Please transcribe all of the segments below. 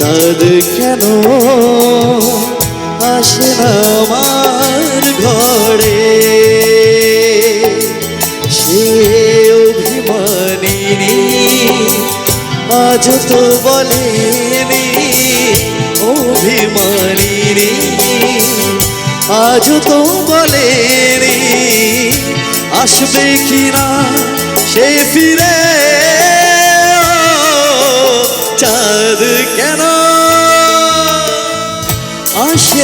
চাঁদ কেন আসে আমার ঘরে? সে অভিমানিনী আজ তো বলেনি, অভিমানিনী আজ তো বলেনি, আসবে কিনা সে ফিরে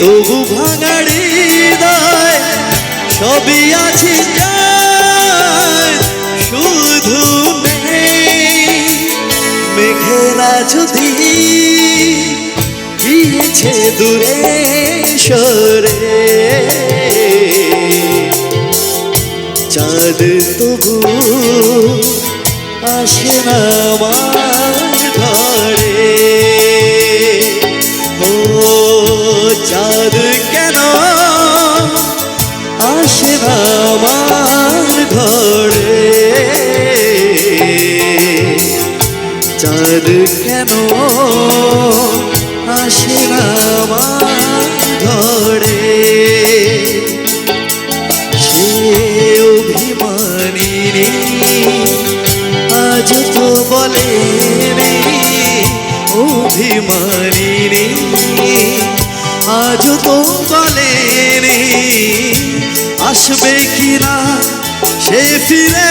তবু ভাঙাড়ি দায়, সবই আছে শুধু মেঘেরা যদি গিয়েছে দূরে, সরে। চাঁদ তবু আসে না চাঁদ কেন আসে আমার ঘরে? সে অভিমানিনী আজ তো বলে অভিমানিনী। আজ তো বলে আসবে কিনা সে ফিরে